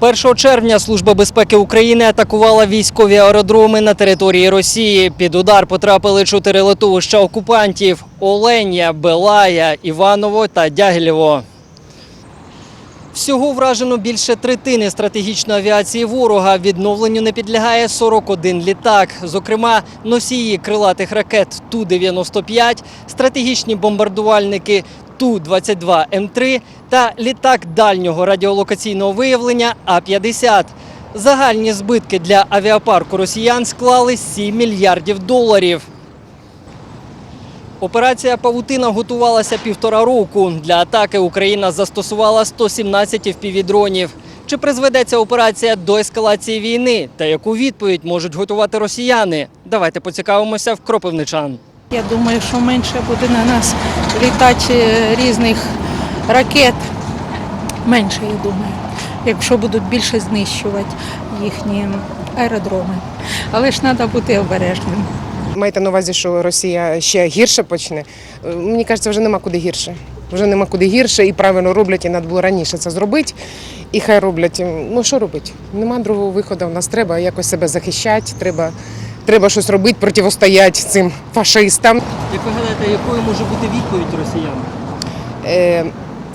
1 червня Служба безпеки України атакувала військові аеродроми на території Росії. Під удар потрапили чотири литовища окупантів: Оленя, Белая, Іваново та Дягілєво. Всього вражено більше третини стратегічної авіації ворога. Відновленню не підлягає 41 літак. Зокрема, носії крилатих ракет Ту-95, стратегічні бомбардувальники Ту-22М3 та літак дальнього радіолокаційного виявлення А-50. Загальні збитки для авіапарку росіян склали 7 мільярдів доларів. Операція Павутина готувалася півтора року. Для атаки Україна застосувала 117 впівдронів. Чи призведе ця операція до ескалації війни? Та яку відповідь можуть готувати росіяни? Давайте поцікавимося в кропивничан. Я думаю, що менше буде на нас літати різних ракет. Менше, я думаю, якщо будуть більше знищувати їхні аеродроми. Але ж треба бути обережним. Маєте на увазі, що Росія ще гірше почне? Е, Мені кажеться, вже нема куди гірше. Вже нема куди гірше і правильно роблять, і треба було раніше це зробити. І хай роблять. Ну що робити? Нема другого виходу. У нас треба якось себе захищати, треба, треба щось робити, протистояти цим фашистам. Як ви гадаєте, якою може бути відповідь росіян? Е,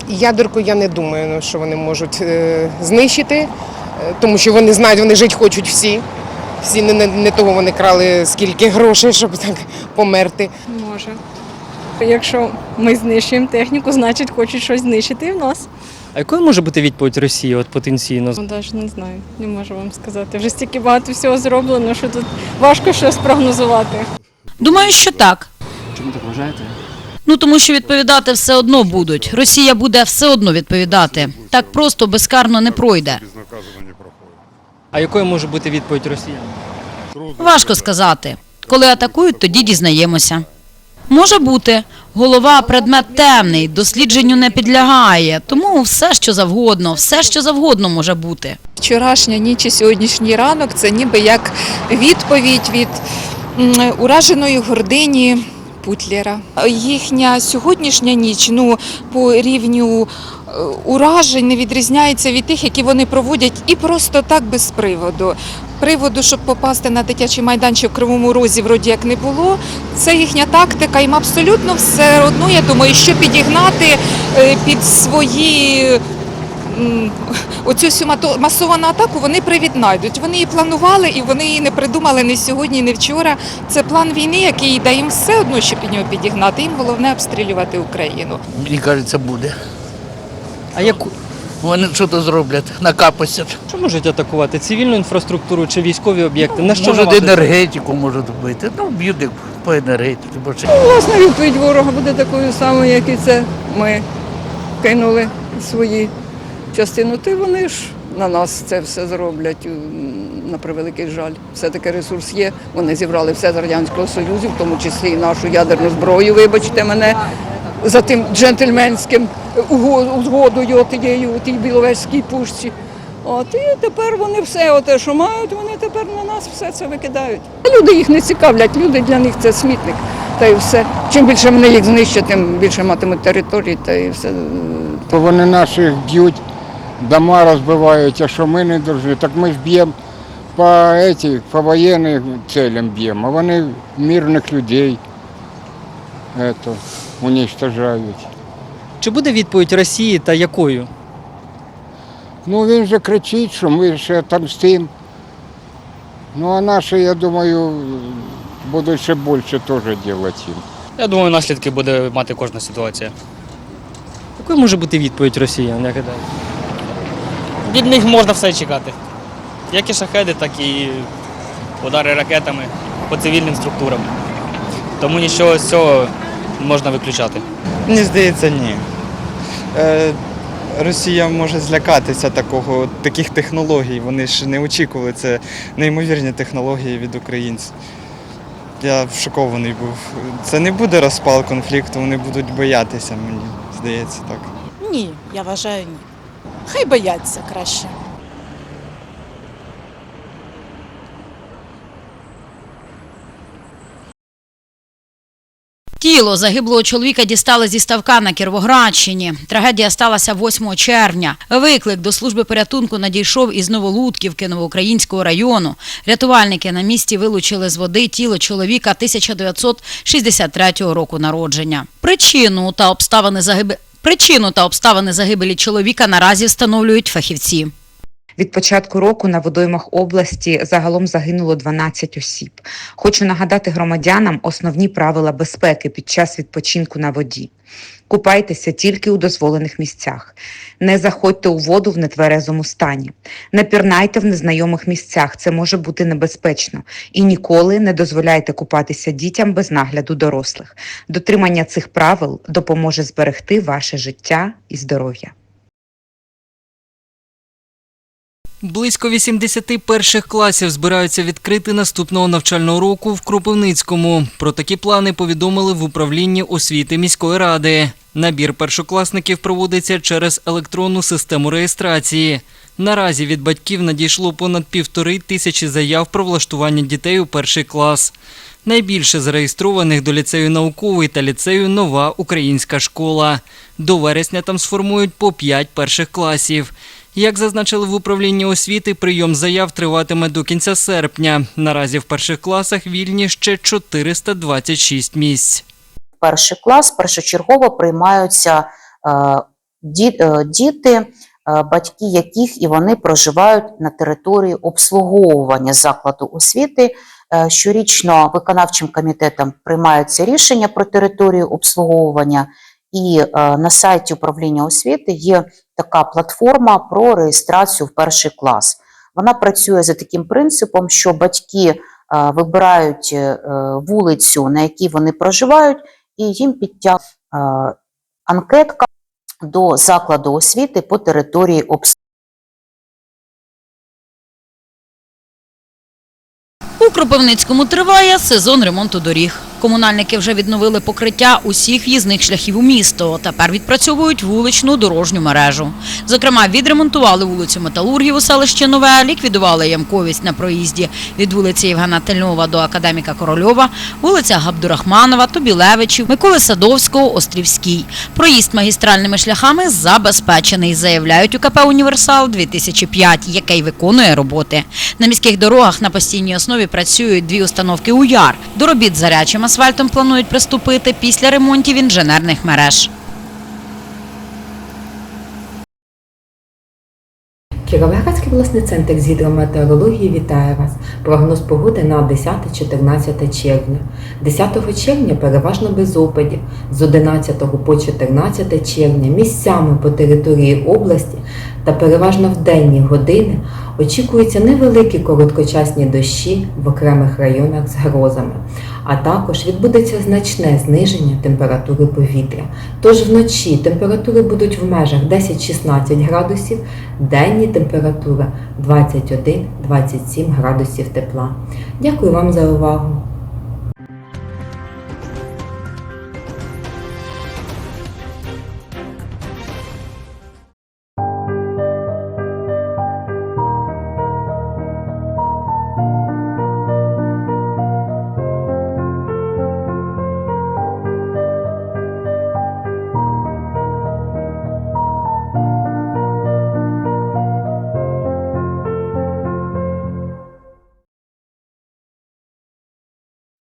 ядерку я не думаю, що вони можуть е, знищити, е, тому що вони знають, вони жити хочуть всі. Всі не, не, не того вони крали скільки грошей, щоб так померти. Може. Якщо ми знищуємо техніку, значить хочуть щось знищити в нас. А якою може бути відповідь Росії от потенційно? Ну, Навіть не знаю, не можу вам сказати. Вже стільки багато всього зроблено, що тут важко щось прогнозувати. Думаю, що так. Чому так вважаєте? Ну тому що відповідати все одно будуть. Росія буде все одно відповідати. Так просто безкарно не пройде. А якою може бути відповідь росіян? Важко сказати. Коли атакують, тоді дізнаємося. Може бути, голова предмет темний, дослідженню не підлягає, тому все, що завгодно, все, що завгодно може бути. Вчорашня ніч і сьогоднішній ранок це ніби як відповідь від ураженої гордині Путлера. Їхня сьогоднішня ніч ну, по рівню е, уражень не відрізняється від тих, які вони проводять і просто так без приводу. Приводу, щоб попасти на дитячий майданчик в Кривому Розі, вроді як не було. Це їхня тактика, їм абсолютно все одно, я думаю, що підігнати е, під свої оцю всю масовану атаку вони привіднайдуть. Вони її планували і вони її не придумали ні сьогодні, ні вчора. Це план війни, який дає їм все одно, що під нього підігнати. Їм головне обстрілювати Україну. Мені кажеться, буде. А яку Вони що то зроблять, накапосять. що можуть атакувати? Цивільну інфраструктуру чи військові об'єкти? На що Може, наводити? енергетику можуть вбити. Ну, б'ють по енергетиці. Бо ще Власна відповідь ворога буде такою самою, як і це. Ми кинули свої частину. Ти вони ж на нас це все зроблять на превеликий жаль. Все-таки ресурс є. Вони зібрали все з Радянського Союзу, в тому числі і нашу ядерну зброю, вибачте мене, за тим джентльменським уго- узгодою тією, тій біловежській пушці. От і тепер вони все, оте, що мають, вони тепер на нас все це викидають. Люди їх не цікавлять, люди для них це смітник. Та й все. Чим більше вони їх знищать, тим більше матимуть території, та і все. То вони наших б'ють, дома розбивають, а що ми не дружні, так ми ж б'ємо по, по воєнним целям б'ємо, а вони мирних людей это, уничтожають. Чи буде відповідь Росії та якою? Ну він же кричить, що ми ще отомстимо. Ну а наші, я думаю, будуть ще більше теж робити. Я думаю, наслідки буде мати кожна ситуація. Якою може бути відповідь росіян? Як гадаєте? Від них можна все чекати. Як і шахеди, так і удари ракетами по цивільним структурам. Тому нічого з цього можна виключати. Мені здається, ні. Е, Росія може злякатися такого, таких технологій. Вони ж не очікували. Це неймовірні технології від українців. Я шокований був. Це не буде розпал конфлікту, вони будуть боятися, мені здається так. Ні, я вважаю ні. Хай бояться краще. Тіло загиблого чоловіка дістали зі ставка на Кіровоградщині. Трагедія сталася 8 червня. Виклик до служби порятунку надійшов із Новолутківки Новоукраїнського району. Рятувальники на місці вилучили з води тіло чоловіка 1963 року народження. Причину та обставини загибелі Причину та обставини загибелі чоловіка наразі встановлюють фахівці. Від початку року на водоймах області загалом загинуло 12 осіб. Хочу нагадати громадянам основні правила безпеки під час відпочинку на воді. Купайтеся тільки у дозволених місцях. Не заходьте у воду в нетверезому стані. Не пірнайте в незнайомих місцях, це може бути небезпечно. І ніколи не дозволяйте купатися дітям без нагляду дорослих. Дотримання цих правил допоможе зберегти ваше життя і здоров'я. Близько 80 перших класів збираються відкрити наступного навчального року в Кропивницькому. Про такі плани повідомили в управлінні освіти міської ради. Набір першокласників проводиться через електронну систему реєстрації. Наразі від батьків надійшло понад півтори тисячі заяв про влаштування дітей у перший клас. Найбільше зареєстрованих до ліцею науковий та ліцею нова українська школа. До вересня там сформують по 5 перших класів. Як зазначили в управлінні освіти, прийом заяв триватиме до кінця серпня. Наразі в перших класах вільні ще 426 місць. перший клас першочергово приймаються е, е, діти, е, батьки яких і вони проживають на території обслуговування закладу освіти. Щорічно виконавчим комітетом приймаються рішення про територію обслуговування, і е, на сайті управління освіти є така платформа про реєстрацію в перший клас. Вона працює за таким принципом, що батьки е, вибирають е, вулицю, на якій вони проживають, і їм підтягує анкетка до закладу освіти по території обслуговування. У Кропивницькому триває сезон ремонту доріг. Комунальники вже відновили покриття усіх в'їзних шляхів у місто. Тепер відпрацьовують вуличну дорожню мережу. Зокрема, відремонтували вулицю Металургів у селищі Нове, ліквідували ямковість на проїзді від вулиці Євгена Тельнова до академіка Корольова, вулиця Габдурахманова, Тобілевичів, Миколи Садовського, Острівський. Проїзд магістральними шляхами забезпечений, заявляють у КП Універсал 2005, яке й виконує роботи. На міських дорогах на постійній основі працюють дві установки УЯР. До робіт з гарячим асфальтом планують приступити після ремонтів інженерних мереж. Кіровоградський обласний центр з гідрометеорології вітає вас. Прогноз погоди на 10-14 червня. 10 червня переважно без опадів, з 11 по 14 червня місцями по території області та переважно в денні години очікуються невеликі короткочасні дощі в окремих районах з грозами, а також відбудеться значне зниження температури повітря. Тож вночі температури будуть в межах 10-16 градусів, денні температура 21-27 градусів тепла. Дякую вам за увагу!